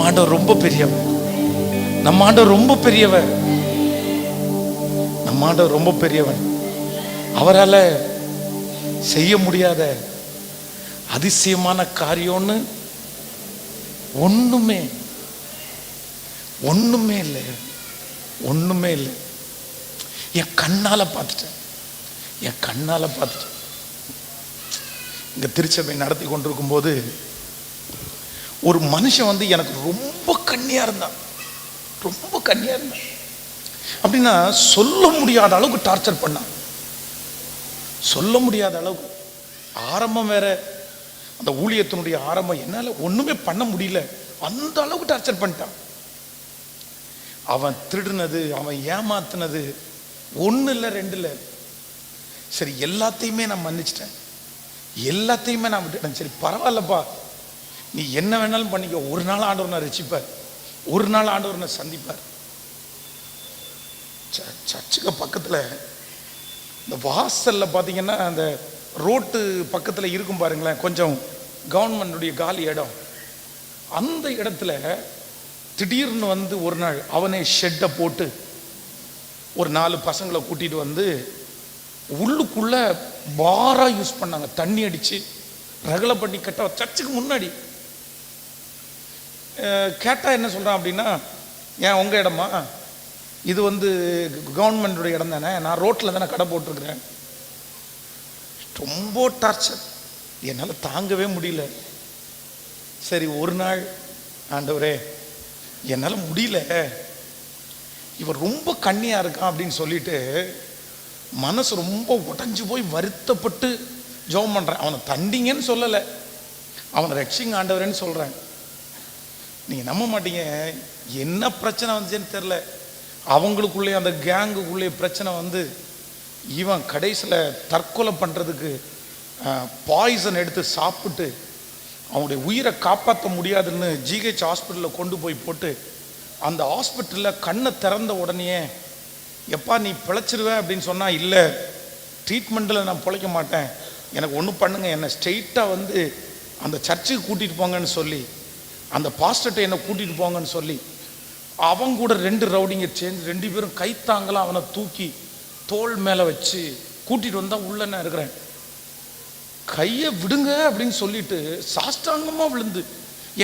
நம்ம ஆண்டவர் ரொம்ப பெரியவர். நம்ம ஆண்டவர் ரொம்ப பெரியவர். நம்ம ஆண்டவர் ரொம்ப பெரியவன் அவரால் செய்ய முடியாத அதிசயமான காரியம்னு ஒண்ணுமே ஒண்ணுமே இல்லை. ஒண்ணுமே இல்லை. என் கண்ணால பார்த்துட்டேன். என் கண்ணால பார்த்துட்டேன். இங்க திருச்சபை நடத்தி கொண்டிருக்கும் போது ஒரு மனுஷன் வந்து எனக்கு ரொம்ப கண்ணியா இருந்தான். ரொம்ப கண்ணியாக இருந்தான். அப்படின்னா சொல்ல முடியாத அளவுக்கு டார்ச்சர் பண்ணான். சொல்ல முடியாத அளவுக்கு. ஆரம்பம் வேற. அந்த ஊழியத்தினுடைய ஆரம்பம் என்னால ஒண்ணுமே பண்ண முடியல. அந்த அளவுக்கு டார்ச்சர் பண்ணிட்டான். அவன் திருடுனது அவன் ஏமாத்துனது ஒண்ணு இல்லை ரெண்டு இல்லை. சரி எல்லாத்தையுமே நான் மன்னிச்சிட்டேன். எல்லாத்தையுமே நான் விட்டுட்டேன். சரி பரவாயில்லப்பா. நீ என்ன வேணாலும் பண்ணிக்க. ஒரு நாள் ஆண்டவர் நான் ரசிப்பார் ஒரு நாள் ஆண்டவர் நான் சந்திப்பார். ச- சர்ச்சுக்கு பக்கத்துல இந்த வாசல்ல பார்த்தீங்கன்னா அந்த ரோட்டு பக்கத்தில் இருக்கும் பாருங்களேன். கொஞ்சம் கவர்மெண்டுடைய காலி இடம். அந்த இடத்துல திடீர்னு வந்து ஒரு நாள் அவனே ஷெட்டை போட்டு ஒரு நாலு பசங்களை கூட்டிட்டு வந்து உள்ளுக்குள்ள பாரா யூஸ் பண்ணாங்க. தண்ணி அடித்து ரகலை பண்ணி கட்ட சர்ச்சுக்கு முன்னாடி கேட்டால் என்ன சொல்கிறான் அப்படின்னா ஏன் உங்கள் இடமா? இது வந்து கவர்மெண்டுடைய இடம் தானே. நான் ரோட்டில் தானே கடை போட்டிருக்கிறேன். ரொம்ப டார்ச்சர் என்னால் தாங்கவே முடியல. சரி ஒரு நாள் ஆண்டவரே என்னால் முடியல. இவர் ரொம்ப கண்ணியாக இருக்கான் அப்படின்னு சொல்லிட்டு மனசு ரொம்ப உடஞ்சி போய் வருத்தப்பட்டு ஜெபம் பண்ணுறேன் அவனை தண்டிங்கன்னு சொல்லலை. அவனை ரட்சிங் ஆண்டவரேன்னு சொல்கிறேன் நீங்கள் நம்ப மாட்டீங்க. என்ன பிரச்சனை வந்துச்சுன்னு தெரில அவங்களுக்குள்ளே அந்த கேங்குக்குள்ளே பிரச்சனை வந்து இவன் கடைசியில் தற்கொலை பண்ணுறதுக்கு பாய்சன் எடுத்து சாப்பிட்டு அவனுடைய உயிரை காப்பாற்ற முடியாதுன்னு ஜிஹெச் ஹாஸ்பிட்டலில் கொண்டு போய் போட்டு அந்த ஹாஸ்பிட்டலில் கண்ணை திறந்த உடனே எப்பா நீ பிழைச்சிருவ அப்படின்னு சொன்னால் இல்லை ட்ரீட்மெண்ட்டில் நான் பிழைக்க மாட்டேன். எனக்கு ஒன்றும் பண்ணுங்க என்னை ஸ்ட்ரெயிட்டாக வந்து அந்த சர்ச்சுக்கு கூட்டிகிட்டு போங்கன்னு சொல்லி அந்த பாஸ்டர்கிட்ட என்னை கூட்டிகிட்டு போங்கன்னு சொல்லி அவன் கூட ரெண்டு ரவுடிங்க சேர்ந்து ரெண்டு பேரும் கைத்தாங்கலாம் அவனை தூக்கி தோல் மேலே வச்சு கூட்டிகிட்டு வந்தால் உள்ள நான் இருக்கிறேன். கையை விடுங்க அப்படின்னு சொல்லிட்டு சாஷ்டாங்கமா விழுந்து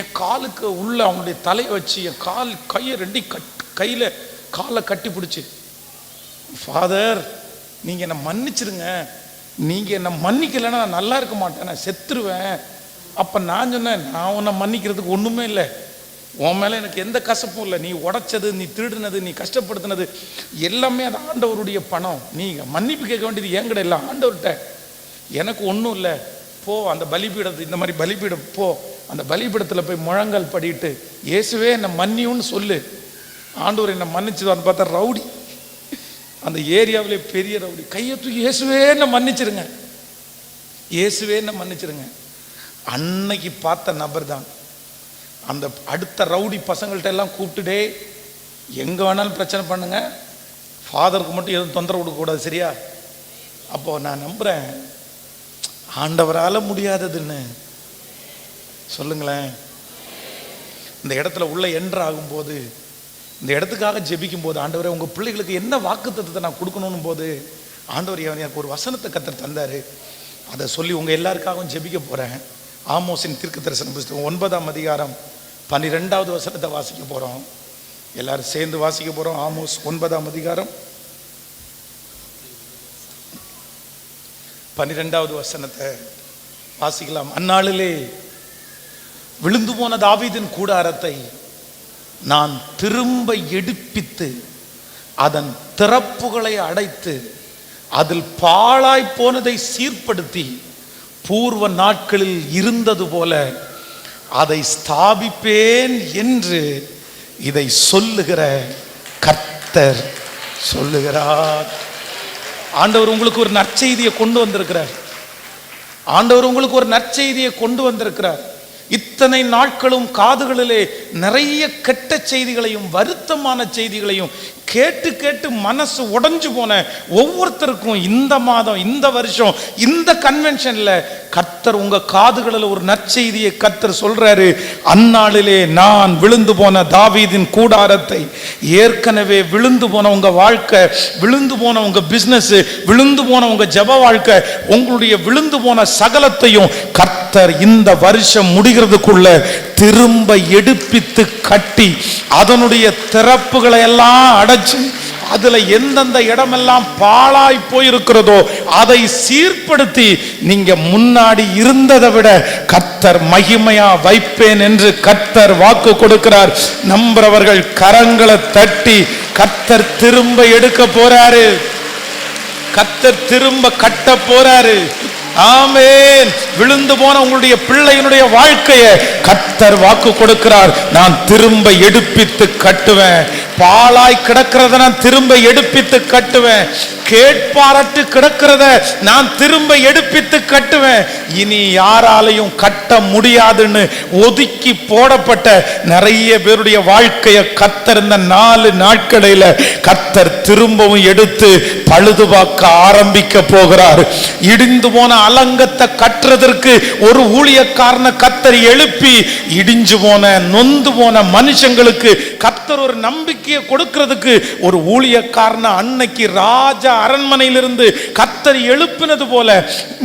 என் காலுக்கு உள்ள அவனுடைய தலையை வச்சு என் கால் கையை ரெண்டையும் கட் கையில் காலை கட்டி பிடிச்சி ஃபாதர் நீங்க என்னை மன்னிச்சிருங்க. நீங்க என்னை மன்னிக்கலைன்னா நான் நல்லா இருக்க மாட்டேன். நான் செத்துருவேன். அப்போ நான் சொன்னேன் நான் உன்னை மன்னிக்கிறதுக்கு ஒன்றுமே இல்லை. உன் மேலே எனக்கு எந்த கசப்பும் இல்லை. நீ உடைச்சது நீ திருடினது நீ கஷ்டப்படுத்தினது எல்லாமே அது ஆண்டவருடைய பணம். நீ மன்னிப்பு கேட்க வேண்டியது என்கிட்ட இல்லை ஆண்டவர்கிட்ட. எனக்கு ஒன்றும் இல்லை. போ அந்த பலிபீடத்து இந்த மாதிரி பலிபீடம் போ. அந்த பலிபீடத்தில் போய் முழங்கால் படிட்டு இயேசுவே என்னை மன்னியும்னு சொல்லு. ஆண்டவர் என்னை மன்னிச்சுதான்னு பார்த்தா ரவுடி. அந்த ஏரியாவிலே பெரிய ரவுடி. கையை தூக்கி இயேசுவே என்னை மன்னிச்சிருங்க. இயேசுவே என்னை மன்னிச்சிருங்க. அன்னைக்கு பார்த்த நபர் தான். அந்த அடுத்த ரவுடி பசங்கள்கிட்ட எல்லாம் கூப்பிட்டுடே எங்கே வேணாலும் பிரச்சனை பண்ணுங்க. ஃபாதருக்கு மட்டும் எதுவும் தொந்தரவு கொடுக்கக்கூடாது சரியா? அப்போ நான் நம்புகிறேன் ஆண்டவரால் முடியாததுன்னு. சொல்லுங்களேன். இந்த இடத்துல உள்ள என்ட்ரு ஆகும்போது இந்த இடத்துக்காக ஜெபிக்கும் போது ஆண்டவரே உங்கள் பிள்ளைகளுக்கு என்ன வாக்குத்தத்தத்தை நான் கொடுக்கணும் போது ஆண்டவர் எனக்கு ஒரு வசனத்தை கத்தர் தந்தார். அதை சொல்லி உங்கள் எல்லாருக்காகவும் ஜெபிக்க போகிறேன் ஆமோசின் தீர்க்க தரிசன புஸ்தகம் ஒன்பதாம் அதிகாரம் பன்னிரெண்டாவது வசனத்தை வாசிக்க போகிறோம் எல்லாரும் சேர்ந்து வாசிக்க போகிறோம் ஆமோஸ் ஒன்பதாம் அதிகாரம் பன்னிரெண்டாவது வசனத்தை வாசிக்கலாம். அந்நாளிலே விழுந்து போன தாவீதின் கூடாரத்தை நான் திரும்ப எடுப்பித்து அதன் திறப்புகளை அடைத்து அதில் பாழாய் போனதை சீர்படுத்தி பூர்வ நாட்களில் இருந்தது போல அதை ஸ்தாபிப்பேன் என்று இதை சொல்லுகிற கர்த்தர் சொல்லுகிறார். ஆண்டவர் உங்களுக்கு ஒரு நற்செய்தியை கொண்டு வந்திருக்கிறார். ஆண்டவர் உங்களுக்கு ஒரு நற்செய்தியை கொண்டு வந்திருக்கிறார். இத்தனை நாட்களும் காதுகளிலே நிறைய கெட்ட செய்திகளையும் வருத்தமான செய்திகளையும் கேட்டு கேட்டு மனசு உடஞ்சு போன ஒவ்வொருத்தருக்கும் இந்த மாதம் இந்த வருஷம் இந்த கன்வென்ஷனில் கர்த்தர் உங்கள் காதுகளில் ஒரு நற்செய்தியை கர்த்தர் சொல்கிறாரு அந்நாளிலே நான் விழுந்து போன தாவீதின் கூடாரத்தை ஏற்கனவே விழுந்து போன உங்கள் வாழ்க்கை விழுந்து போன உங்கள் பிஸ்னஸ்ஸு விழுந்து போன உங்கள் ஜெப வாழ்க்கை உங்களுடைய விழுந்து போன சகலத்தையும் கர்த்தர் இந்த வருஷம் முடிகிறதுக்குள்ள திரும்ப எடுப்பித்து கட்டி அதனுடைய திறப்புகளை எல்லாம் அடைச்சு அதுல எந்தெந்த இடமெல்லாம் பாழாய் போயிருக்கிறதோ அதை சீர்படுத்தி நீங்க முன்னாடி இருந்ததை விட கத்தர் மகிமையா வைப்பேன் என்று கத்தர் வாக்கு கொடுக்கிறார். நம்புறவர்கள் கரங்களை தட்டி கத்தர் திரும்ப எடுக்க போறாரு. கத்தர் திரும்ப கட்ட போறாரு. ஆமேன். விழுந்து போன உங்களுடைய பிள்ளையினுடைய வாழ்க்கையை கத்தர் வாக்கு கொடுக்கிறார். நான் திரும்ப எடுப்பித்து கட்டுவேன். பாழாய் கிடக்கிறத நான் திரும்ப எடுப்பித்து கட்டுவேன். கேட்பாரட்டு கிடக்கிறத நான் திரும்ப எடுப்பித்து கட்டுவேன். இனி யாராலையும் கட்ட முடியாதுன்னு ஒதுக்கி போடப்பட்ட நிறைய பேருடைய வாழ்க்கையை கத்தர் இந்த நாலு நாட்களையில கத்தர் திரும்பவும் எடுத்து பழுதுபாக்க ஆரம்பிக்க போகிறார். இடிந்து போன அலங்கத்தை கட்டுறதற்கு ஒரு ஊழியக்காரனை கத்தர் எழுப்பி இடிஞ்சு போன நொந்து போன மனுஷங்களுக்கு கத்தர் ஒரு நம்பிக்கை நம்பிக்கையை கொடுக்கிறதுக்கு ஒரு ஊழியக்காரனை அன்னைக்கு ராஜா அரண்மனையிலிருந்து கத்தர் எழுப்பினது போல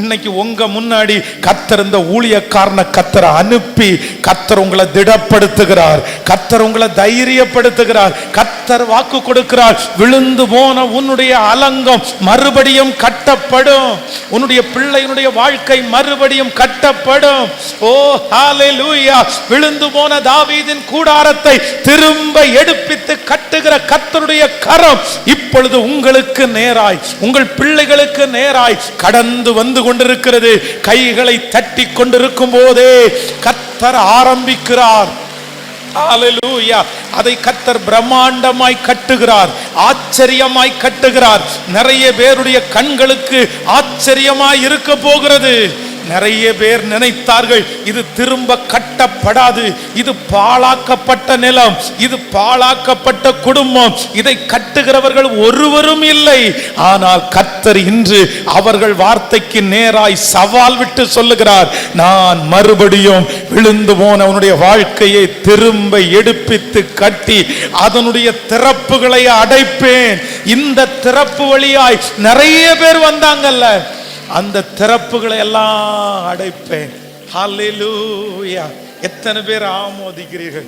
இன்னைக்கு உங்க முன்னாடி கத்தர் இந்த ஊழியக்காரனை கத்தர் அனுப்பி கத்தர் உங்களை திடப்படுத்துகிறார் கத்தர் உங்களை தைரியப்படுத்துகிறார் கத்தர் வாக்கு கொடுக்கிறார். விழுந்து போன உன்னுடைய அலங்கம் மறுபடியும் கட்டப்படும். உன்னுடைய பிள்ளையினுடைய வாழ்க்கை மறுபடியும் கட்டப்படும். ஓ ஹalleluya விழுந்து போன தாவீதின் கூடாரத்தை திரும்ப எடுப்பித்து கட்டுகிற கத்தருடைய கரம் இப்பொழுது உங்களுக்கு நேராய் உங்கள் பிள்ளைகளுக்கு நேராய் கடந்து வந்து கொண்டிருக்கிறது. கைகளை தட்டி கொண்டிருக்கும் போதே கத்தர் ஆரம்பிக்கிறார். அதை கத்தர் பிரம்மாண்டமாய் கட்டுகிறார் ஆச்சரியமாய் கட்டுகிறார். நிறைய பேருடைய கண்களுக்கு ஆச்சரியமாய் இருக்க போகிறது. நிறைய பேர் நினைத்தார்கள் இது திரும்ப கட்டப்படாது இது பாழாக்கப்பட்ட நிலம் இது பாழாக்கப்பட்ட குடும்பம் இதை கட்டுகிறவர்கள் ஒருவரும் இல்லை. ஆனால் கத்தர் இன்று அவர்கள் வார்த்தைக்கு நேராய் சவால் விட்டு சொல்லுகிறார் நான் மறுபடியும் விழுந்து போன உன்னுடைய வாழ்க்கையை திரும்ப எடுப்பித்து கட்டி அதனுடைய திறப்புகளை அடைப்பேன். இந்த திறப்பு வழியாய் நிறைய பேர் வந்தாங்கல்ல அந்த திறப்புகளை எல்லாம் அடைப்பேன் எத்தனை பேர் ஆமோதிக்கிறீர்கள்?